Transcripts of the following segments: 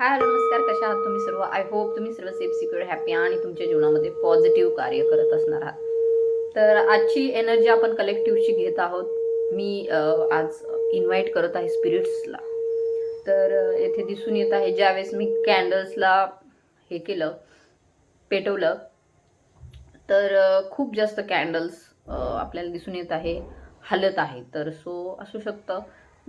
हाय नमस्कार कशा आहात तुम्ही सर्व आय होप तुम्ही सर्व सेफ सिक्युअर हॅपी आणि तुमच्या जीवनामध्ये पॉझिटिव्ह कार्य करत असणार आहात तर आजची एनर्जी आपण कलेक्टिव्हची घेत आहोत मी आज इन्व्हाइट करत आहे स्पिरिट्सला तर येथे दिसून येत आहे ज्यावेळेस मी कॅन्डल्सला हे केलं पेटवलं तर खूप जास्त कॅन्डल्स आपल्याला दिसून येत आहे हलत आहे तर सो असू शकतं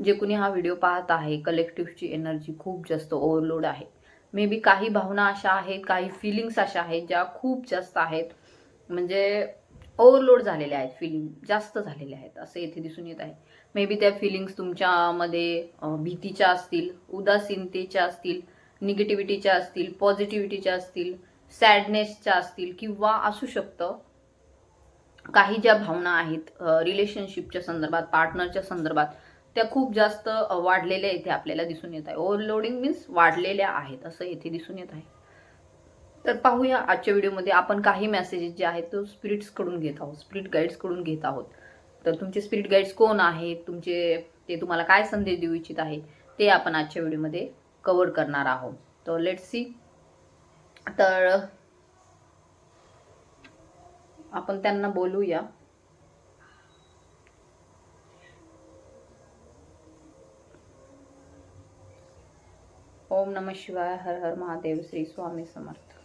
जे कुणी हा व्हिडिओ पाहत आहे कलेक्टिव्हची एनर्जी खूप जास्त ओव्हरलोड आहे मे बी काही भावना अशा आहेत काही फिलिंग्स अशा आहेत ज्या खूप जास्त आहेत म्हणजे ओव्हरलोड झालेल्या आहेत फिलिंग जास्त झालेल्या आहेत असं येथे दिसून येत आहे मे बी त्या फिलिंग्स तुमच्यामध्ये भीतीच्या असतील उदासीनतेच्या असतील निगेटिव्हिटीच्या असतील पॉझिटिव्हिटीच्या असतील सॅडनेसच्या असतील किंवा असू शकतं काही ज्या भावना आहेत रिलेशनशिपच्या संदर्भात पार्टनरच्या संदर्भात त्या खूप जास्त वाढलेल्या इथे आपल्याला दिसून येत आहे ओव्हरलोडिंग मीन्स वाढलेल्या आहेत असं इथे दिसून येत आहे तर पाहूया आजच्या व्हिडिओमध्ये आपण काही मेसेजेस जे आहेत तो स्पिरिट्सकडून घेत आहोत स्पिरिट गाईड्सकडून घेत आहोत तर तुमचे स्पिरिट गाईड्स कोण आहेत तुमचे ते तुम्हाला काय संदेश देऊ इच्छित आहे ते आपण आजच्या व्हिडिओमध्ये कवर करणार आहोत तर लेट सी तर आपण त्यांना बोलूया ओम नमः शिवाय हर हर Mahadev Shri Swami Samarth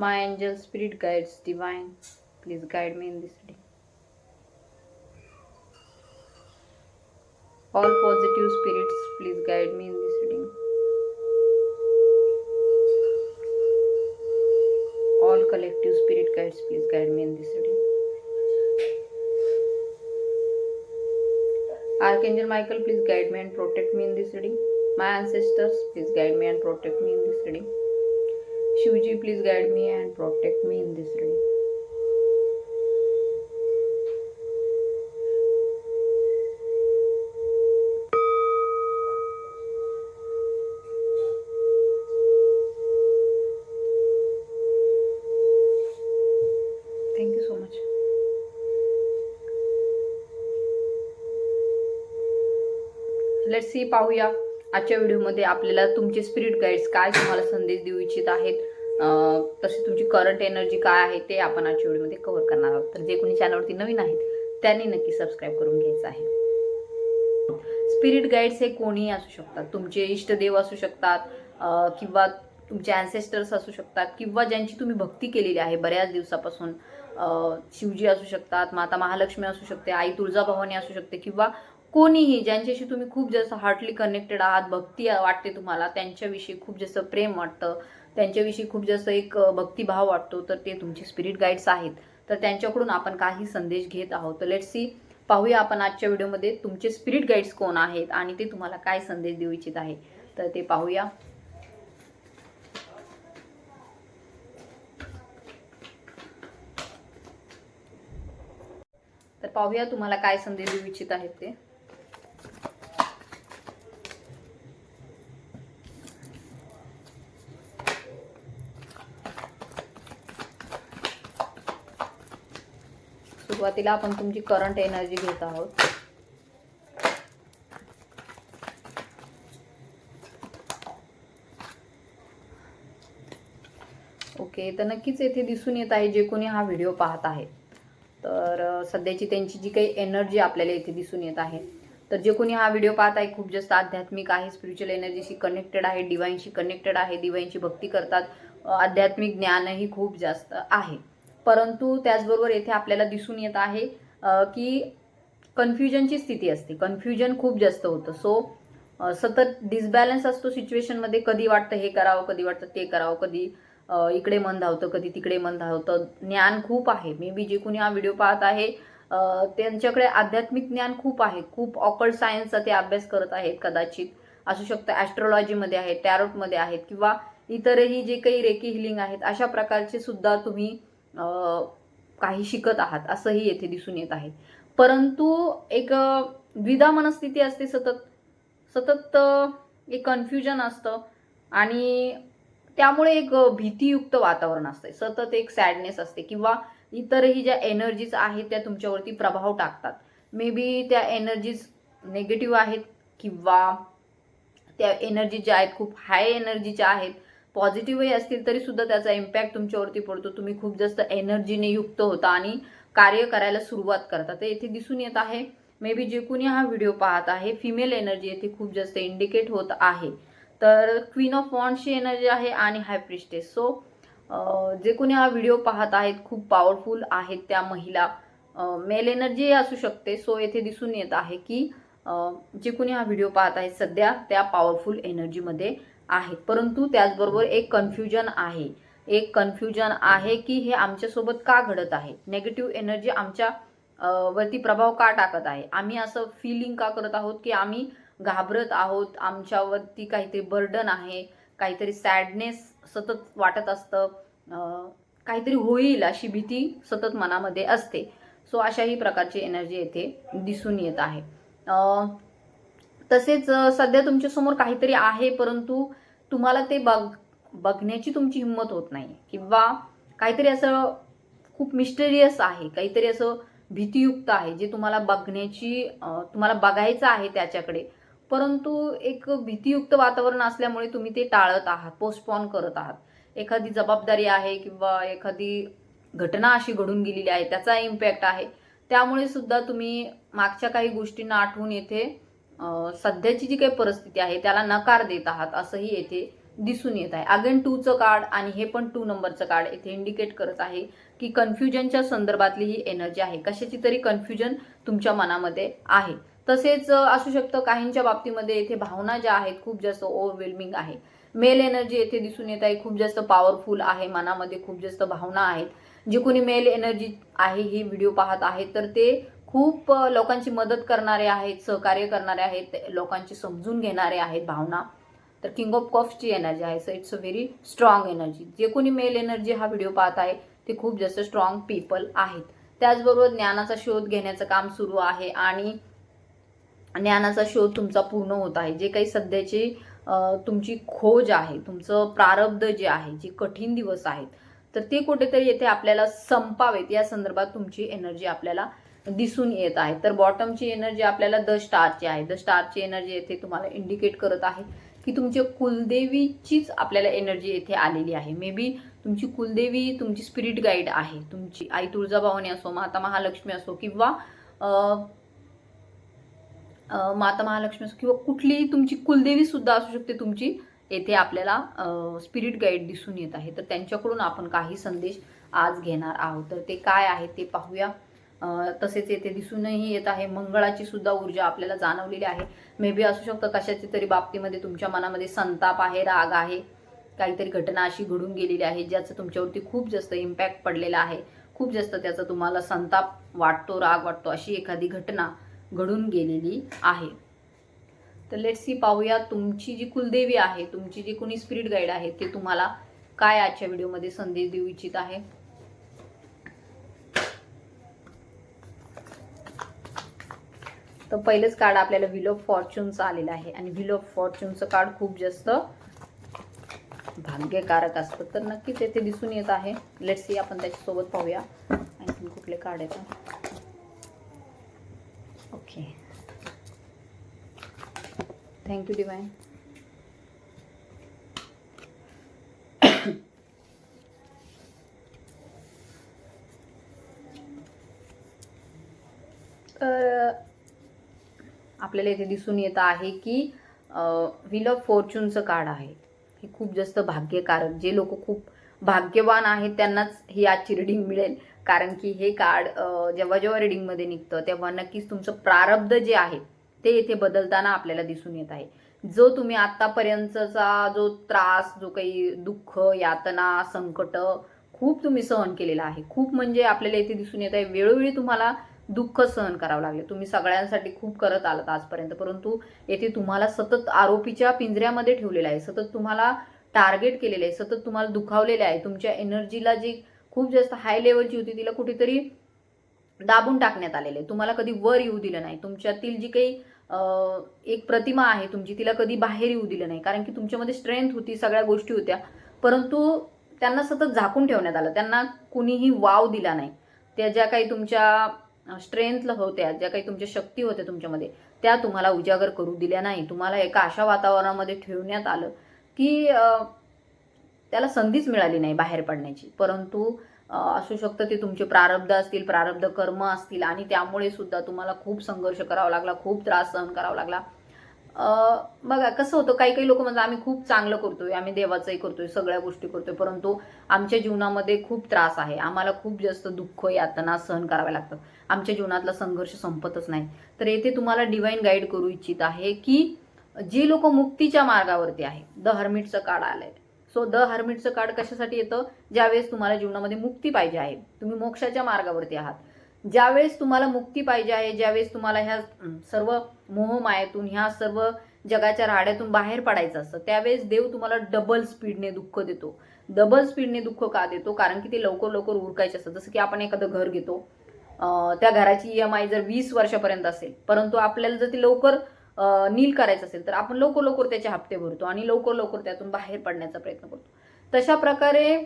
my angel spirit guides divine please guide me in this day all positive spirits please guide me in this reading all collective spirit guides please guide me in this reading archangel michael please guide me and protect me in this reading My ancestors, please guide me and protect me in this reading. Shivji, please guide me and protect me in this reading. Thank you so much. Let's see, Pauya. आजच्या व्हिडिओमध्ये आपल्याला तुमचे spirit guides काय तुम्हाला संदेश देऊ इच्छित आहेत तसे तुमची करंट एनर्जी काय आहे ते आपण आजच्या व्हिडिओमध्ये कव्हर करणार आहोत तर जे कोणी चॅनलवरती नवीन आहेत त्यांनी नक्की सबस्क्राईब करून घ्यायचं आहे स्पिरिट गाईड्स हे कोणीही असू शकतात तुमचे इष्टदेव असू शकतात किंवा तुमचे अँसेस्टर्स असू शकतात किंवा ज्यांची तुम्ही भक्ती केलेली आहे बऱ्याच दिवसापासून शिवजी असू शकतात माता महालक्ष्मी असू शकते आई तुळजाभवानी असू शकते किंवा कोणीही ज्यांच्याशी तुम्ही खूप जास्त हार्टली कनेक्टेड आहात भक्ती वाटते तुम्हाला त्यांच्याविषयी खूप जास्त प्रेम वाटतं त्यांच्याविषयी खूप जास्त एक भक्तिभाव वाटतो तर ते तुमचे स्पिरिट गाईड्स आहेत तर त्यांच्याकडून आपण काही संदेश घेत आहोत तर लेट सी पाहूया आपण आजच्या व्हिडिओमध्ये तुमचे स्पिरिट गाईड्स कोण आहेत आणि ते तुम्हाला काय संदेश देऊ इच्छित आहे तर ते पाहूया तर पाहूया तुम्हाला काय संदेश देऊ इच्छित आहेत ते सुरुवातीला आपण तुमची करंट एनर्जी घेत आहोत ओके तर नक्कीच येथे दिसून येत आहे जे कोणी हा व्हिडिओ पाहत आहे तर सध्याची त्यांची जी काही एनर्जी आपल्याला येथे दिसून येत आहे तर जे कोणी हा व्हिडिओ पाहत आहे खूप जास्त आध्यात्मिक आहे स्पिरिच्युअल एनर्जीशी कनेक्टेड आहे डिवाईनशी कनेक्टेड आहे डिवाईनची भक्ती करतात आध्यात्मिक ज्ञानही खूप जास्त आहे परंतु त्याचबरोबर येथे आपल्याला दिसून येत आहे की कन्फ्युजनची स्थिती असते कन्फ्युजन खूप जास्त होतं सो सतत डिसबॅलन्स असतो सिच्युएशनमध्ये कधी वाटतं हे करावं कधी वाटतं ते करावं कधी इकडे मन धावतं कधी तिकडे मन धावतं ज्ञान खूप आहे मे बी जे कोणी हा व्हिडिओ पाहत आहे त्यांच्याकडे आध्यात्मिक ज्ञान खूप आहे खूप ऑकल्ड सायन्सचा ते अभ्यास करत आहेत कदाचित असू शकतं ॲस्ट्रॉलॉजीमध्ये आहेत टॅरोटमध्ये आहेत किंवा इतरही जे काही रेकी हिलिंग आहेत अशा प्रकारचे सुद्धा तुम्ही काही शिकत आहात असंही येथे दिसून येत आहे परंतु एक द्विधा मनस्थिती असते सतत सतत एक कन्फ्युजन असतं आणि त्यामुळे एक भीतीयुक्त वातावरण असते सतत एक सॅडनेस असते किंवा इतरही ज्या एनर्जीज आहेत त्या तुमच्यावरती प्रभाव टाकतात मे बी त्या एनर्जीज नेगेटिव आहेत किंवा त्या एनर्जी ज्या आहेत खूप हाय एनर्जीच्या आहेत पॉझिटिव्हही असतील तरी सुद्धा त्याचा इम्पॅक्ट तुमच्यावरती पडतो तुम्ही खूप जास्त एनर्जीने युक्त होता आणि कार्य करायला सुरुवात करता ते येथे दिसून येत आहे मे बी जे कोणी हा व्हिडिओ पाहत आहे फिमेल एनर्जी येथे खूप जास्त इंडिकेट होत आहे तर क्वीन ऑफ वॉन्डची एनर्जी आहे आणि हाय प्रिस्टेस सो जे कोणी हा व्हिडिओ पाहत आहेत खूप पॉवरफुल आहेत त्या महिला मेल एनर्जी असू शकते सो येथे दिसून येत आहे की जे कोणी हा व्हिडिओ पाहत आहेत सध्या त्या पॉवरफुल एनर्जीमध्ये आहेत परंतु त्याचबरोबर एक कन्फ्युजन आहे एक कन्फ्युजन आहे की हे आमच्यासोबत का घडत आहे नेगेटिव्ह एनर्जी आमच्या वरती प्रभाव का टाकत आहे आम्ही असं फिलिंग का करत आहोत की आम्ही घाबरत आहोत आमच्यावरती काहीतरी बर्डन आहे काहीतरी सॅडनेस सतत वाटत असतं काहीतरी होईल अशी भीती सतत मनामध्ये असते सो अशाही प्रकारची एनर्जी येथे दिसून येत आहे तसेच सध्या तुमच्यासमोर काहीतरी आहे परंतु तुम्हाला ते बघ बघण्याची तुमची हिंमत होत नाही किंवा काहीतरी असं खूप मिस्टेरियस आहे काहीतरी असं भीतीयुक्त आहे जे तुम्हाला बघण्याची तुम्हाला बघायचं आहे त्याच्याकडे परंतु एक भीतीयुक्त वातावरण असल्यामुळे तुम्ही ते टाळत आहात पोस्टपॉन करत आहात एखादी जबाबदारी आहे किंवा एखादी घटना अशी घडून गेलेली आहे त्याचा इम्पॅक्ट आहे त्यामुळे सुद्धा तुम्ही मागच्या काही गोष्टींना आठवून येथे सध्याची जी काही परिस्थिती आहे त्याला नकार देत आहात असंही येथे दिसून येत आहे अगेन टूचं कार्ड आणि हे पण टू नंबरचं कार्ड येथे इंडिकेट करत आहे की कन्फ्युजनच्या संदर्भातली ही एनर्जी आहे कशाची तरी कन्फ्युजन तुमच्या मनामध्ये आहे तसेच असू शकतं काहींच्या बाबतीमध्ये येथे भावना ज्या आहेत खूप जास्त ओव्हरवेल्मिंग आहे मेल एनर्जी येथे दिसून येत आहे खूप जास्त पॉवरफुल आहे मनामध्ये खूप जास्त भावना आहेत जे कोणी मेल एनर्जी आहे ही व्हिडिओ पाहत आहे तर ते खूप लोकांची मदत करणारे आहेत सहकार्य करणारे आहेत लोकांची समजून घेणारे आहेत भावना तर किंग ऑफ कॉफची एनर्जी आहे so it's a very strong energy जे कोणी मेल एनर्जी हा व्हिडिओ पाहत आहे ते खूप जास्त स्ट्रॉंग पीपल आहेत त्याचबरोबर ज्ञानाचा शोध घेण्याचं काम सुरू आहे आणि ज्ञानाचा शोध तुमचा पूर्ण होत आहे जे काही सध्याची तुमची खोज आहे तुमचं प्रारब्ध जे आहे जे कठीण दिवस आहेत तर ते कुठेतरी येथे आपल्याला संपावेत या संदर्भात तुमची एनर्जी आपल्याला दिसून येत आहे तर बॉटमची एनर्जी आपल्याला द स्टारची आहे द स्टारची एनर्जी येथे तुम्हाला इंडिकेट करत आहे की तुमच्या कुलदेवीचीच आपल्याला एनर्जी येथे आलेली आहे मे बी तुमची कुलदेवी तुमची स्पिरिट गाईड आहे तुमची आई तुळजाभवानी असो माता महालक्ष्मी असो किंवा माता महालक्ष्मी असो किंवा कुठलीही तुमची कुलदेवी सुद्धा असू शकते तुमची येथे आपल्याला स्पिरिट गाईड दिसून येत आहे तर त्यांच्याकडून आपण काही संदेश आज घेणार आहोत तर ते काय आहे ते पाहूया तसेच येथे दिसूनही येत आहे मंगळाची सुद्धा ऊर्जा आपल्याला जाणवलेली आहे मे बी असू शकतं कशाची तरी बाबतीमध्ये तुमच्या मनामध्ये संताप आहे राग आहे काहीतरी घटना अशी घडून गेलेली आहे ज्याचं तुमच्यावरती खूप जास्त इम्पॅक्ट पडलेला आहे खूप जास्त त्याचा तुम्हाला संताप वाटतो राग वाटतो अशी एखादी घटना घडून गेलेली आहे तर लेट्स सी पाहूया तुमची जी कुलदेवी आहे तुमची जी कुणी स्पिरिट गाईड आहे ते तुम्हाला काय आजच्या व्हिडिओमध्ये संदेश देऊ इच्छित आहे तर पहिलंच कार्ड आपल्याला विलो ऑफ फॉर्च्युनचं आलेलं आहे आणि विलो ऑफ फॉर्च्युनचं कार्ड खूप जास्त भाग्यकारक असतं तर नक्कीच येथे दिसून येत आहे लेट्स सी आपण त्याच्यासोबत पाहूया आणखी कुठले कार्ड येतात ओके थँक्यू डिवाईन आपल्याला इथे दिसून येत आहे की व्हील ऑफ फॉर्च्यूनचं कार्ड आहे हे खूप जास्त भाग्यकारक जे लोक खूप भाग्यवान आहेत त्यांनाच ही आजची रिडिंग मिळेल कारण की हे कार्ड जेव्हा जेव्हा रिडिंगमध्ये निघतं तेव्हा नक्कीच तुमचं प्रारब्ध जे आहे ते येथे बदलताना आपल्याला दिसून येत आहे जो तुम्ही आत्तापर्यंतचा जो त्रास जो काही दुःख यातना संकट खूप तुम्ही सहन केलेला आहे खूप म्हणजे आपल्याला इथे दिसून येत आहे वेळोवेळी तुम्हाला दुःख सहन करावं लागले तुम्ही सगळ्यांसाठी खूप करत आलात आजपर्यंत परंतु येथे तुम्हाला सतत आरोपीच्या पिंजऱ्यामध्ये ठेवलेलं आहे सतत तुम्हाला टार्गेट केलेलं आहे सतत तुम्हाला दुखावलेलं आहे तुमच्या एनर्जीला जी खूप जास्त हाय लेवलची होती तिला कुठेतरी दाबून टाकण्यात आलेले तुम्हाला कधी वर येऊ दिलं नाही तुमच्यातील जी काही एक प्रतिमा आहे तुमची तिला कधी बाहेर येऊ दिलं नाही कारण की तुमच्यामध्ये स्ट्रेंथ होती सगळ्या गोष्टी होत्या परंतु त्यांना सतत झाकून ठेवण्यात आलं त्यांना कुणीही वाव दिला नाही त्या ज्या काही तुमच्या स्ट्रेंथला होत्या ज्या काही तुमच्या शक्ती होत्या तुमच्यामध्ये त्या तुम्हाला उजागर करू दिल्या नाही तुम्हाला एका अशा वातावरणामध्ये ठेवण्यात आलं की त्याला संधीच मिळाली नाही बाहेर पडण्याची परंतु असू शकतं ते तुमचे प्रारब्ध असतील प्रारब्ध कर्म असतील आणि त्यामुळे सुद्धा तुम्हाला खूप संघर्ष करावा लागला खूप त्रास सहन करावा लागला बघा कसं होतं काही काही लोक म्हणतात आम्ही खूप चांगलं करतोय आम्ही देवाचंही करतोय सगळ्या गोष्टी करतोय परंतु आमच्या जीवनामध्ये खूप त्रास आहे आम्हाला खूप जास्त दुःख यातना सहन कराव्या लागतात आमच्या जीवनातला संघर्ष संपतच नाही तर येथे तुम्हाला डिवाईन गाईड करू इच्छित आहे की जे लोक मुक्तीच्या मार्गावरती आहे द हर्मिटचं कार्ड आलंय सो द हर्मिटचं कार्ड कशासाठी येतं ज्यावेळेस तुम्हाला जीवनामध्ये मुक्ती पाहिजे आहे तुम्ही मोक्षाच्या मार्गावरती आहात ज्यावेळेस तुम्हाला मुक्ती पाहिजे आहे ज्यावेळेस तुम्हाला ह्या सर्व मोहमायातून ह्या सर्व जगाच्या राड्यातून बाहेर पडायचं असतं त्यावेळेस देव तुम्हाला डबल स्पीडने दुःख देतो डबल स्पीडने दुःख का देतो कारण की ते लवकर लवकर उरकायचे असतं जसं की आपण एखादं घर घेतो त्या घराची ई एम आय जर वीस वर्षापर्यंत असेल परंतु आपल्याला जर ती लवकर नील करायचं असेल तर आपण लवकर लवकर त्याचे हप्ते भरतो आणि लवकर लवकर त्यातून बाहेर पडण्याचा प्रयत्न करतो तशा प्रकारे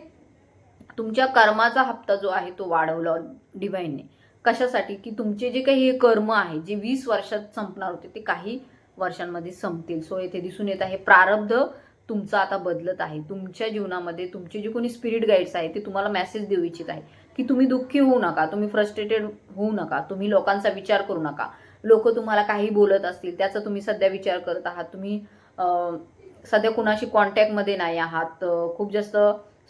तुमच्या कर्माचा हप्ता जो आहे तो वाढवला डिव्हाइनने कशासाठी की तुमचे जे काही हे कर्म आहे जे वीस वर्षात संपणार होते ते काही वर्षांमध्ये संपतील सो येथे दिसून येत आहे प्रारब्ध तुमचं आता बदलत आहे तुमच्या जीवनामध्ये तुमचे जे कोणी स्पिरिट गाईड्स आहे ते तुम्हाला मेसेज देऊ इच्छित आहे की तुम्ही दुःखी होऊ नका तुम्ही फ्रस्ट्रेटेड होऊ नका तुम्ही लोकांचा विचार करू नका लोक तुम्हाला काही बोलत असतील त्याचा तुम्ही सध्या विचार करत आहात तुम्ही सध्या कुणाशी कॉन्टॅक्टमध्ये नाही आहात खूप जास्त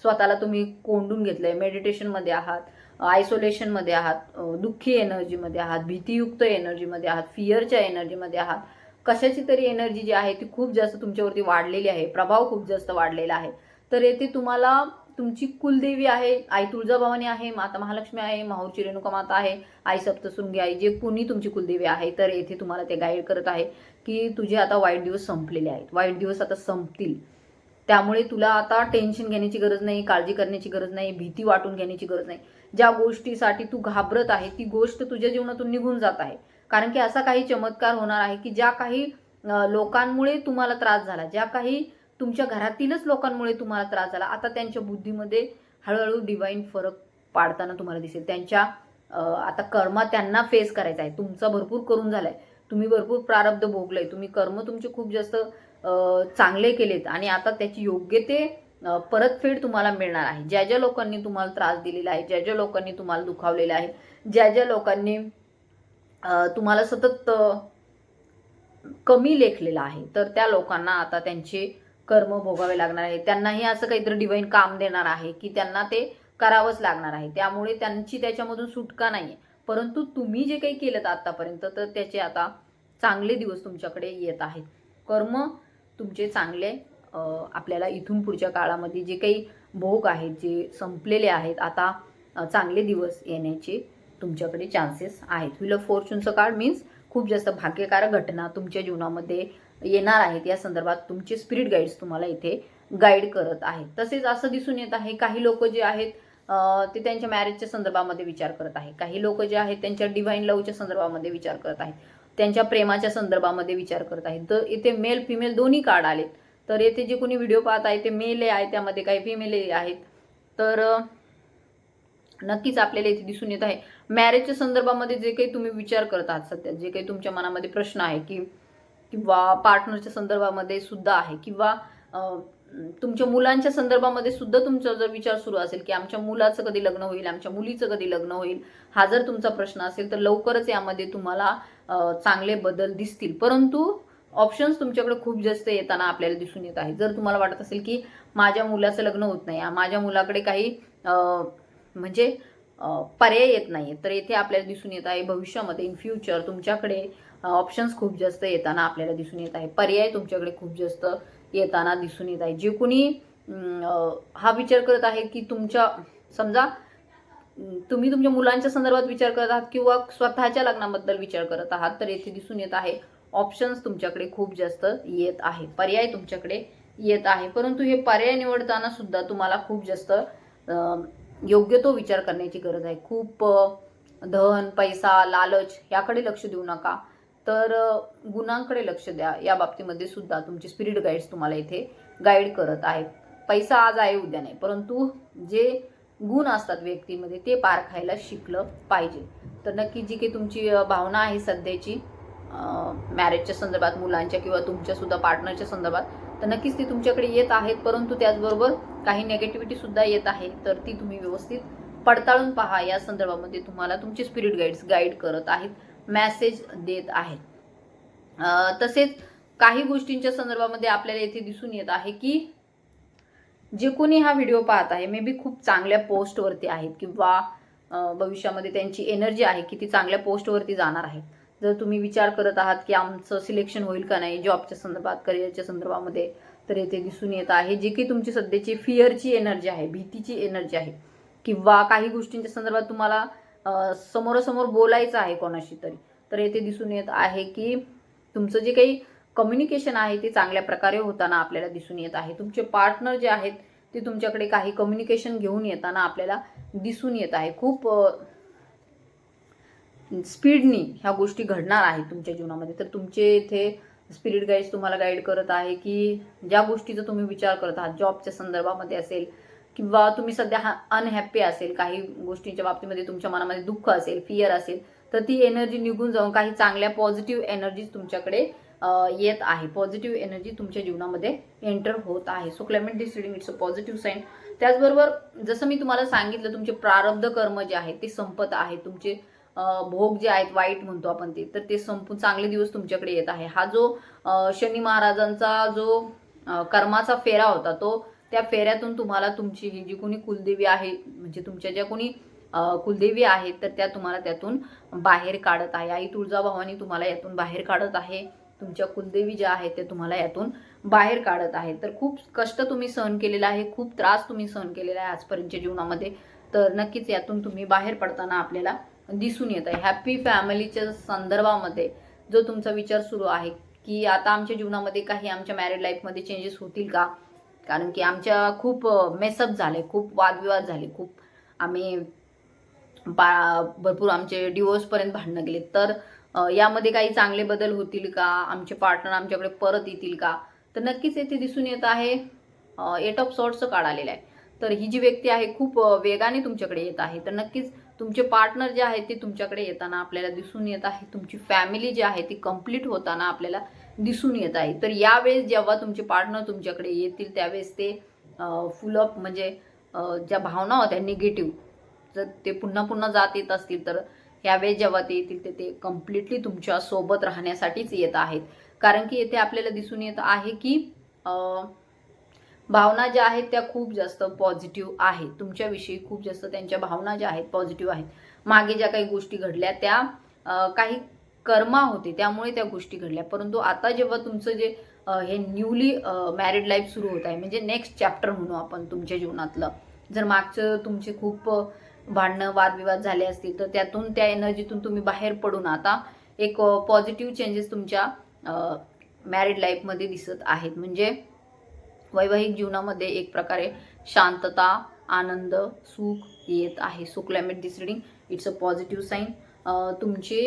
स्वतःला तुम्ही कोंडून घेतलंय मेडिटेशनमध्ये आहात आयसोलेशनमध्ये आहात दुःखी एनर्जीमध्ये आहात भीतीयुक्त एनर्जीमध्ये आहात फिअरच्या एनर्जीमध्ये आहात कशाची तरी एनर्जी जी आहे ती खूप जास्त तुमच्यावरती वाढलेली आहे प्रभाव खूप जास्त वाढलेला आहे तर येथे तुम्हाला तुमची कुलदेवी आहे आई तुळजाभवानी आहे माता महालक्ष्मी आहे माहूरची रेणुका माता आहे आई सप्तसृंगी आई जे कुणी तुमची कुलदेवी आहे तर येथे तुम्हाला ते गाईड करत आहे की तुझे आता वाईट दिवस संपलेले आहेत वाईट दिवस आता संपतील त्यामुळे तुला आता टेन्शन घेण्याची गरज नाही काळजी करण्याची गरज नाही भीती वाटून घेण्याची गरज नाही ज्या गोष्टीसाठी तू घाबरत आहे ती गोष्ट तुझ्या जीवनातून निघून जात आहे कारण की असा काही चमत्कार होणार आहे की ज्या काही लोकांमुळे तुम्हाला त्रास झाला ज्या काही तुमच्या घरातीलच लोकांमुळे तुम्हाला त्रास झाला आता त्यांच्या बुद्धीमध्ये हळूहळू डिवाईन फरक पाडताना तुम्हाला दिसेल त्यांच्या आता कर्म त्यांना फेस करायचा आहे तुमचा भरपूर करून झालाय तुम्ही भरपूर प्रारब्ध भोगलंय तुम्ही कर्म तुमचे खूप जास्त चांगले केलेत आणि आता त्याची योग्य ते परतफेड तुम्हाला मिळणार आहे ज्या ज्या लोकांनी तुम्हाला त्रास दिलेला आहे ज्या ज्या लोकांनी तुम्हाला दुखावलेला आहे ज्या ज्या लोकांनी तुम्हाला सतत कमी लेखलेला आहे तर त्या लोकांना आता त्यांचे कर्म भोगावे लागणार आहे त्यांनाही असं काहीतरी डिवाईन काम देणार आहे की त्यांना ते करावंच लागणार आहे त्यामुळे त्यांची त्याच्यामधून सुटका नाही आहे परंतु तुम्ही जे काही केलं आत्तापर्यंत तर त्याचे आता चांगले दिवस तुमच्याकडे येत आहेत कर्म तुमचे चांगले आपल्याला इथून पुढच्या काळामध्ये जे काही भोग आहेत जे संपलेले आहेत आता चांगले दिवस येण्याचे तुमच्याकडे चान्सेस आहेत व्हील ऑफ फॉर्च्यूनचं कार्ड मीन्स खूप जास्त भाग्यकारक घटना तुमच्या जीवनामध्ये येणार आहेत या संदर्भात तुमचे स्पिरिट गाईड्स तुम्हाला इथे गाईड करत आहेत तसेच असं दिसून येत आहे काही लोक जे आहेत ते त्यांच्या मॅरेजच्या संदर्भामध्ये विचार करत आहे काही लोक जे आहेत त्यांच्या डिव्हाइन लवच्या संदर्भामध्ये विचार करत आहेत त्यांच्या प्रेमाच्या संदर्भामध्ये विचार करत आहेत तर इथे मेल फिमेल दोन्ही कार्ड आलेत तर येथे जे कोणी व्हिडिओ पाहत आहे ते मेले आहे त्यामध्ये काही फिमेले आहेत तर नक्कीच आपल्याला इथे दिसून येत आहे मॅरेजच्या संदर्भामध्ये जे काही तुम्ही विचार करत आहात सध्या जे काही तुमच्या मनामध्ये प्रश्न आहे की किंवा पार्टनरच्या संदर्भामध्ये सुद्धा आहे किंवा तुमच्या मुलांच्या संदर्भामध्ये सुद्धा तुमचा जर विचार सुरू असेल की आमच्या मुलाचं कधी लग्न होईल आमच्या मुलीचं कधी लग्न होईल हा जर तुमचा प्रश्न असेल तर लवकरच यामध्ये तुम्हाला चांगले बदल दिसतील परंतु ऑप्शन्स तुमच्याकडे खूप जास्त येताना आपल्याला दिसून येत आहे जर तुम्हाला वाटत असेल की माझ्या मुलाचं लग्न होत नाही माझ्या मुलाकडे काही म्हणजे पर्याय येत नाही तर येथे आपल्याला दिसून येत आहे भविष्यामध्ये इन फ्युचर तुमच्याकडे ऑप्शन्स खूप जास्त येताना आपल्याला दिसून येत आहे पर्याय तुमच्याकडे खूप जास्त येताना दिसून येत आहे जे कोणी हा विचार करत आहे की तुमच्या समजा तुम्ही तुमच्या मुलांच्या संदर्भात विचार करत आहात किंवा स्वतःच्या लग्नाबद्दल विचार करत आहात तर येथे दिसून येत आहे ऑप्शन्स तुमच्याकडे खूप जास्त येत आहे पर्याय तुमच्याकडे येत आहे परंतु हे पर्याय निवडताना सुद्धा तुम्हाला खूप जास्त योग्य तो विचार करण्याची गरज आहे खूप धन पैसा लालच याकडे लक्ष देऊ नका तर गुणांकडे लक्ष द्या या बाबतीमध्ये सुद्धा तुमचे स्पिरिट गाईड्स तुम्हाला इथे गाईड करत आहेत पैसा आज आहे उद्या नाही परंतु जे गुण असतात व्यक्तीमध्ये ते पार खायला शिकलं पाहिजे तर नक्की जी काही तुमची भावना आहे सध्याची मॅरेजच्या संदर्भात मुलांच्या किंवा तुमच्यासुद्धा पार्टनरच्या संदर्भात तर नक्कीच ती तुमच्याकडे येत आहेत परंतु त्याचबरोबर काही सुद्धा येत आहे तर ती तुम्ही व्यवस्थित पडताळून पहा या संदर्भामध्ये तुम्हाला तुमचे स्पिरिट गाईड्स गाईड करत आहेत मॅसेज देत आहेत तसेच काही गोष्टींच्या संदर्भामध्ये आपल्याला येथे दिसून येत आहे की जे कोणी हा व्हिडिओ पाहत आहे मे बी खूप चांगल्या पोस्टवरती आहेत किंवा भविष्यामध्ये त्यांची एनर्जी आहे की ती चांगल्या पोस्टवरती जाणार आहेत जर तुम्ही विचार करत आहात की आमचं सिलेक्शन होईल का नाही जॉबच्या संदर्भात करिअरच्या संदर्भामध्ये तर येथे दिसून येत आहे जे की तुमची सध्याची फिअरची एनर्जी आहे भीतीची एनर्जी आहे किंवा काही गोष्टींच्या संदर्भात तुम्हाला समोरासमोर बोलायचं आहे कोणाशी तरी तर येथे दिसून येत आहे की तुमचं जे काही कम्युनिकेशन आहे ते चांगल्या प्रकारे होताना आपल्याला दिसून येत आहे तुमचे पार्टनर जे आहेत ते तुमच्याकडे काही कम्युनिकेशन घेऊन येताना आपल्याला दिसून येत आहे खूप स्पीडनी ह्या गोष्टी घडणार आहेत तुमच्या जीवनामध्ये तर तुमचे इथे स्पिरिट गाईड्स तुम्हाला गाईड करत आहे की ज्या गोष्टीचा तुम्ही विचार करत आहात जॉबच्या संदर्भामध्ये असेल किंवा तुम्ही सध्या अनहॅपी अनहॅप्पी असेल काही गोष्टींच्या बाबतीमध्ये तुमच्या मनामध्ये दुःख असेल फिअर असेल तर ती एनर्जी निघून जाऊन काही चांगल्या पॉझिटिव्ह एनर्जीज तुमच्याकडे येत आहे पॉझिटिव्ह एनर्जी तुमच्या जीवनामध्ये एंटर होत आहे so climate deciding it's a positive sign त्याचबरोबर जसं मी तुम्हाला सांगितलं तुमचे प्रारब्ध कर्म जे आहे ते संपत आहे तुमचे भोग जे आहेत वाईट म्हणतो आपण ते तर ते संपून चांगले दिवस तुमच्याकडे येत आहे हा जो शनी महाराजांचा जो कर्माचा फेरा होता तो त्या फेऱ्यातून तुम्हाला तुमची ही जी कोणी कुलदेवी आहे म्हणजे तुमच्या ज्या कोणी कुलदेवी आहेत तर त्या तुम्हाला त्यातून बाहेर काढत आहे आई तुळजाभवानी तुम्हाला यातून बाहेर काढत आहे तुमच्या कुलदेवी ज्या आहेत त्या तुम्हाला यातून बाहेर काढत आहे तर खूप कष्ट तुम्ही सहन केलेला आहे खूप त्रास तुम्ही सहन केलेला आहे आजपर्यंतच्या जीवनामध्ये तर नक्कीच यातून तुम्ही बाहेर पडताना आपल्याला दिसून येत आहे हॅपी फॅमिलीच्या संदर्भामध्ये जो तुमचा विचार सुरू आहे की आता आमच्या जीवनामध्ये काही आमच्या मॅरिड लाईफमध्ये चेंजेस होतील का कारण की आमच्या खूप मेसअप झाले खूप वादविवाद झाले खूप आम्ही बा भरपूर आमचे डिवोर्सपर्यंत भांडणं गेले तर यामध्ये काही चांगले बदल होतील का आमचे पार्टनर आमच्याकडे परत येतील का तर नक्कीच येथे दिसून येत आहे एट ऑफ सॉर्टचं काढ आलेलं आहे तर ही जी व्यक्ती आहे खूप वेगाने तुमच्याकडे येत आहे तर नक्कीच तुमचे पार्टनर जे आहेत ते तुमच्याकडे येताना आपल्याला दिसून येत आहे तुमची फॅमिली जी आहे ती कम्प्लीट होताना आपल्याला दिसून येत आहे तर यावेळेस जेव्हा तुमचे पार्टनर तुमच्याकडे येतील त्यावेळेस ते फुल अप म्हणजे ज्या भावना होत्या निगेटिव्ह जर ते पुन्हा पुन्हा जात येत असतील तर यावेळेस जेव्हा ते येतील ते ते कम्प्लिटली तुमच्या सोबत राहण्यासाठीच येत आहेत कारण की येथे आपल्याला दिसून येत आहे की भावना ज्या आहेत त्या खूप जास्त पॉझिटिव्ह आहेत तुमच्याविषयी खूप जास्त त्यांच्या भावना ज्या आहेत पॉझिटिव्ह आहेत मागे ज्या काही गोष्टी घडल्या त्या काही कर्मा होते त्यामुळे त्या गोष्टी घडल्या परंतु आता जेव्हा तुमचं जे हे न्यूली मॅरिड लाईफ सुरू होत आहे म्हणजे नेक्स्ट चॅप्टर म्हणू आपण तुमच्या जीवनातलं जर मागचं तुमचे खूप भांडणं वादविवाद झाले असतील तर त्यातून त्या एनर्जीतून तुम्ही बाहेर पडून आता एक पॉझिटिव्ह चेंजेस तुमच्या मॅरिड लाईफमध्ये दिसत आहेत म्हणजे वैवाहिक जीवनामध्ये एक प्रकारे शांतता आनंद सुख येत आहे so climate this reading it's a positive sign तुमची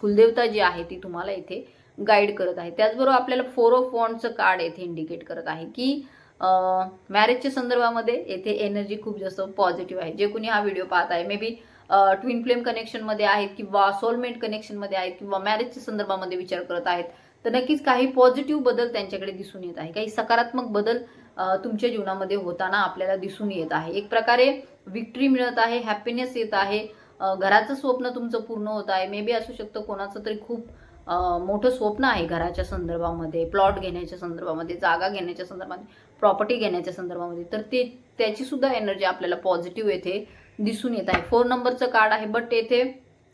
कुलदेवता जी आहे ती तुम्हाला इथे गाईड करत आहे त्याचबरोबर आपल्याला फोर ऑफ कार्ड येथे इंडिकेट करत आहे की मॅरेजच्या संदर्भामध्ये येथे एनर्जी खूप जास्त पॉझिटिव्ह आहे जे कोणी हा व्हिडिओ पाहत आहे मे बी ट्विन फ्लेम कनेक्शनमध्ये आहेत किंवा सोलमेंट कनेक्शनमध्ये आहेत किंवा मॅरेजच्या संदर्भामध्ये विचार करत आहेत तर नक्कीच काही पॉझिटिव्ह बदल त्यांच्याकडे दिसून येत आहे काही सकारात्मक बदल तुमच्या जीवनामध्ये होताना आपल्याला दिसून येत आहे एक प्रकारे विक्ट्री मिळत आहे हॅपीनेस येत आहे घराचं स्वप्न तुमचं पूर्ण होत आहे मे बी असू शकतं कोणाचं तरी खूप मोठं स्वप्न आहे घराच्या संदर्भामध्ये प्लॉट घेण्याच्या संदर्भामध्ये जागा घेण्याच्या संदर्भामध्ये प्रॉपर्टी घेण्याच्या संदर्भामध्ये तर ते त्याची सुद्धा एनर्जी आपल्याला पॉझिटिव्ह येथे दिसून येत आहे फोर नंबरचं कार्ड आहे बट येथे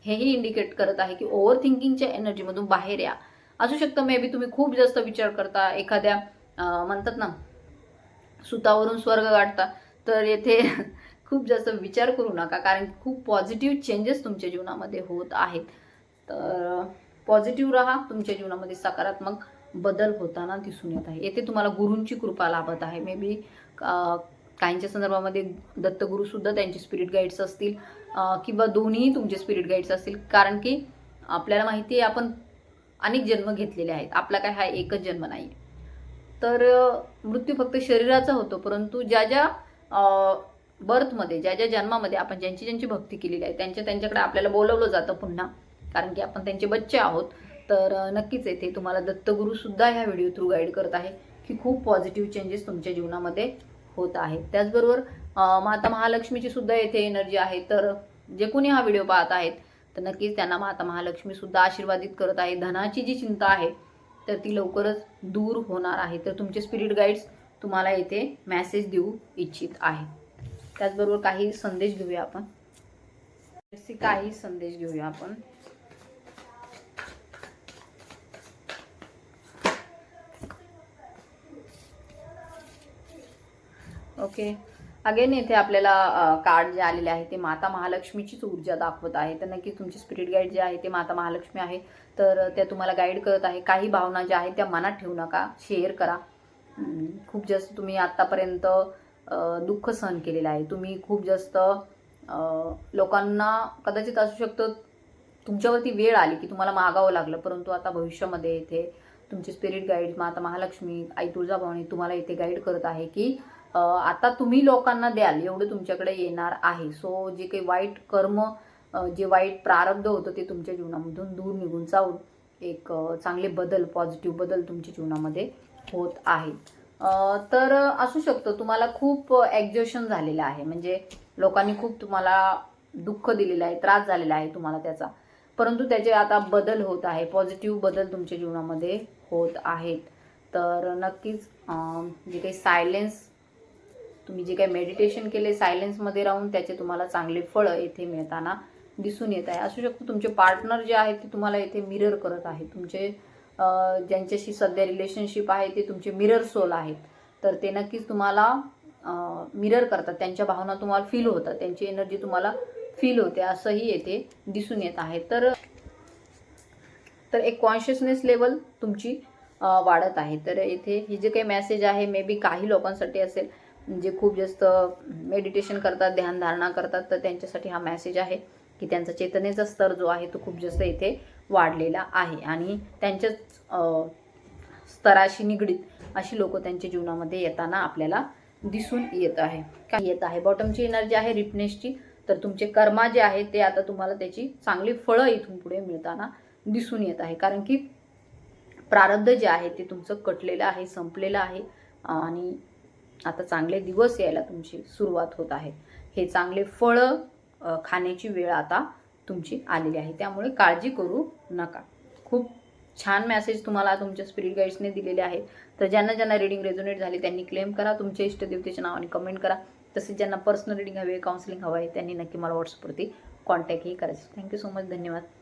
हेही इंडिकेट करत आहे की ओव्हर थिंकिंगच्या एनर्जीमधून बाहेर या असू शकतं मे बी तुम्ही खूप जास्त विचार करता एखाद्या म्हणतात ना सुतावरून स्वर्ग गाठता तर येथे खूप जास्त विचार करू नका कारण खूप पॉझिटिव्ह चेंजेस तुमच्या जीवनामध्ये होत आहेत तर पॉझिटिव्ह राहा तुमच्या जीवनामध्ये सकारात्मक बदल होताना दिसून येत आहे येथे तुम्हाला गुरूंची कृपा लाभत आहे मे बी काहींच्या संदर्भामध्ये दत्तगुरूसुद्धा त्यांचे स्पिरिट गाईड्स असतील किंवा दोन्ही तुमचे स्पिरिट गाईड्स असतील कारण की आपल्याला माहिती आहे आपण अनेक जन्म घेतलेले आहेत आपला काय हा एकच जन्म नाही तर मृत्यू फक्त शरीराचा होतो परंतु ज्या ज्या बर्थमध्ये ज्या ज्या जन्मामध्ये आपण ज्यांची ज्यांची भक्ती केलेली आहे त्यांच्या त्यांच्याकडे आपल्याला बोलवलं जातं पुन्हा कारण की आपण त्यांचे बच्चे आहोत तर नक्कीच येथे तुम्हाला दत्तगुरूसुद्धा ह्या व्हिडिओ थ्रू गाईड करत आहे की खूप पॉझिटिव्ह चेंजेस तुमच्या जीवनामध्ये होत आहेत त्याचबरोबर माता महालक्ष्मीची सुद्धा येथे एनर्जी आहे तर जे कोणी हा व्हिडिओ पाहत आहेत तर नक्कीच त्यांना माता महालक्ष्मीसुद्धा आशीर्वादित करत आहे धनाची जी चिंता आहे तर ती लवकरच दूर होणार आहे तर तुमचे स्पिरिट गाईड्स तुम्हाला येथे मॅसेज देऊ इच्छित आहे त्याचबरोबर काही संदेश घेऊया आपण काही संदेश घेऊया आपण ओके अगेन इथे आपल्याला कार्ड जे आलेले आहे ते माता महालक्ष्मीचीच ऊर्जा दाखवत आहे तर नक्कीच तुमची स्पिरिट गाईड जे आहे ते माता महालक्ष्मी आहे तर त्या तुम्हाला गाईड करत आहे काही भावना ज्या आहेत त्या मनात ठेवू नका शेअर करा खूप जास्त तुम्ही आत्तापर्यंत दुःख सहन केलेलं आहे तुम्ही खूप जास्त लोकांना कदाचित असू शकतं तुमच्यावरती वेळ आली की तुम्हाला मागावं लागलं परंतु आता भविष्यामध्ये इथे तुमची स्पिरिट गाईड माता महालक्ष्मी आई तुळजाभवानी तुम्हाला इथे गाईड करत आहे की आता तुम्ही लोकांना द्याल एवढं तुमच्याकडे येणार आहे सो जे काही वाईट कर्म जे वाईट प्रारब्ध होतं ते तुमच्या जीवनामधून दूर निघून जाऊन एक चांगले बदल पॉझिटिव्ह बदल तुमच्या जीवनामध्ये होत आहे तर असू शकतं तुम्हाला खूप ॲक्झेशन झालेलं आहे म्हणजे लोकांनी खूप तुम्हाला दुःख दिलेलं आहे त्रास झालेला आहे तुम्हाला त्याचा परंतु त्याचे आता बदल होत आहे पॉझिटिव्ह बदल तुमच्या जीवनामध्ये होत आहेत तर नक्कीच जे काही सायलेन्स तुम्ही जे काही मेडिटेशन केले सायलेन्समध्ये राहून त्याचे तुम्हाला चांगले फळं येथे मिळताना दिसून येत आहे असू शकतो तुमचे पार्टनर जे आहेत ते तुम्हाला येथे मिरर करत आहे तुमचे ज्यांच्याशी सध्या रिलेशनशिप आहे ते तुमचे मिरर सोल आहेत तर ते नक्कीच तुम्हाला मिरर करतात त्यांच्या भावना तुम्हाला फील होतात त्यांची एनर्जी तुम्हाला फील होते असंही येथे दिसून येत आहे तर तर एक कॉन्शियसनेस लेवल तुमची वाढत आहे तर येथे हे जे काही मेसेज आहे मे बी काही लोकांसाठी असेल जे खूप जास्त मेडिटेशन करतात ध्यानधारणा करतात तर त्यांच्यासाठी हा मेसेज आहे की त्यांचा चेतनेचा स्तर जो आहे तो खूप जास्त इथे वाढलेला आहे आणि त्यांच्याच स्तराशी निगडीत अशी लोक त्यांच्या जीवनामध्ये येताना आपल्याला दिसून येत आहे काय येत आहे बॉटमची एनर्जी आहे रिपनेसची तर तुमचे कर्मा जे आहे ते आता तुम्हाला त्याची चांगली फळं इथून पुढे मिळताना दिसून येत आहे कारण की प्रारब्ध जे आहे ते तुमचं कटलेलं आहे संपलेलं आहे आणि आता चांगले दिवस यायला तुमची सुरुवात होत आहे हे चांगले फळं खाण्याची वेळ आता तुमची आलेली आहे त्यामुळे काळजी करू नका खूप छान मॅसेज तुम्हाला तुमच्या स्पिरिट गाईड्सने दिलेले आहेत तर ज्यांना ज्यांना रिडिंग रेझोनेट झाली त्यांनी क्लेम करा तुमच्या इष्टदेवतेच्या नावाने कमेंट करा तसेच ज्यांना पर्सनल रिडिंग हवी आहे काउन्सिलिंग हवं आहे त्यांनी नक्की मला व्हॉट्सअपवरती कॉन्टॅक्टही करायचं थँक्यू सो मच धन्यवाद